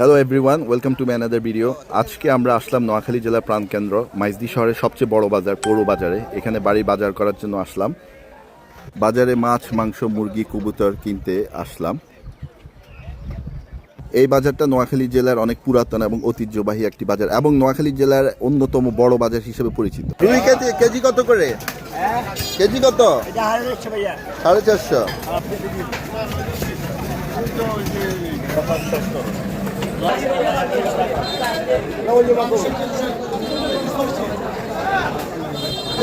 Hello everyone welcome to ম্যানাদার video আজকে আমরা আসলাম নোয়াখালী জেলার প্রাণকেন্দ্র মাইজদি শহরের সবচেয়ে বড় বাজার পৌর বাজারে। এখানে বাড়ি বাজার করার জন্য আসলাম। বাজারে মাছ মাংস মুরগি কবুতর কিনতে আসলাম। এই বাজারটা নোয়াখালী জেলার অনেক পুরাতন এবং ঐতিহ্যবাহী একটি বাজার এবং নোয়াখালী জেলার অন্যতম বড় বাজার হিসেবে পরিচিত। রুই কেজি কেজি কত করে? কেজি কত? সাড়ে চারশো।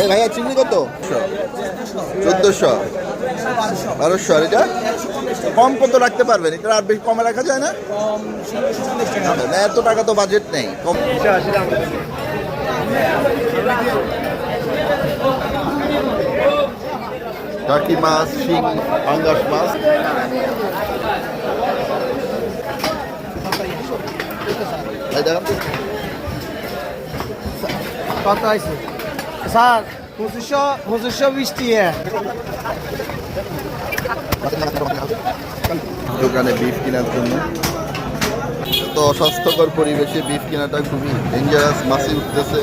এই ভাইয়া চিংড়ি কত? চোদ্দশো। বারোশো আর এটা? কম কত রাখতে পারবেন? এটা আর বেশি কমে রাখা যায় না? না, এত টাকা তো বাজেট নেই। কম টাকি মাছ শিং পাঙ্গাস মাছ এই দেখেন তো। কত আছে স্যার পঁচিশশো দোকানে বিফ কেনার জন্য। তো অস্বাস্থ্যকর পরিবেশে বিফ কেনাটা খুবই ডেঞ্জারাস মাছি উঠতেছে।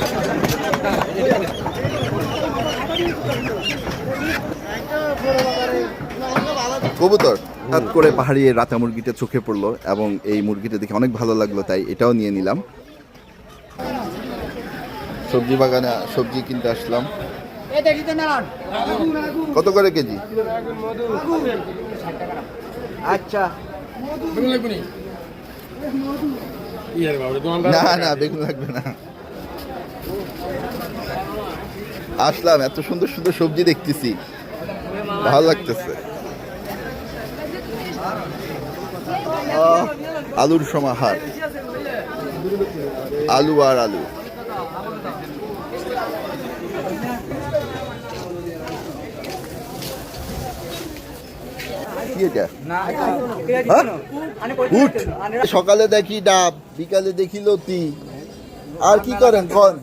কবুতর হঠাৎ করে পাহাড়ি রাতা মুরগিটা চোখে পড়ল এবং এই মুরগিটা দেখে অনেক ভালো লাগল তাই এটাও নিয়ে নিলাম। সবজি বাগানে সবজি কিনতে আসলাম। কত করে কেজি? আচ্ছা। না না বেগুন লাগবে না। আসলাম এত সুন্দর সুন্দর সবজি দেখতেছি। ভালো লাগতেছে। আলুর সমাহার। আলু আর আলু। হ্যাঁ? সকালে দেখি ডাব বিকালে দেখি লতি। আর কি করেন কন?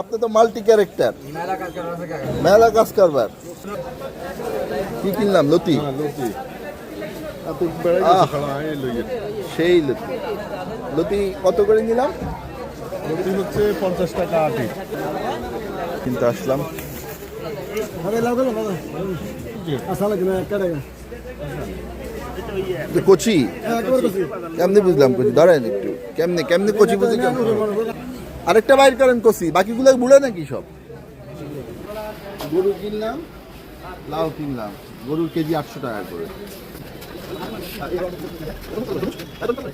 আপনি তো মাল্টি ক্যারেক্টার। মেলা কাজ করবার। কি কিনলাম? লতি? আহ, সেই লতি। লতি কত করে নিলাম? রুটি হচ্ছে পঞ্চাশ টাকা আটি। কিন্তু আসলাম। যে কচি? কেমনি বুঝলাম কচি? ধরেন একটু। কেমনে কেমনে কচি বুঝি কেমনে? আরেকটা বাইর করেন কচি। বাকিগুলো বুড়ে নাকি সব? গরু কিনলাম লাউ কিনলাম। গরুর কেজি আটশো টাকা করে। 哎，等等，等等，哎，等等。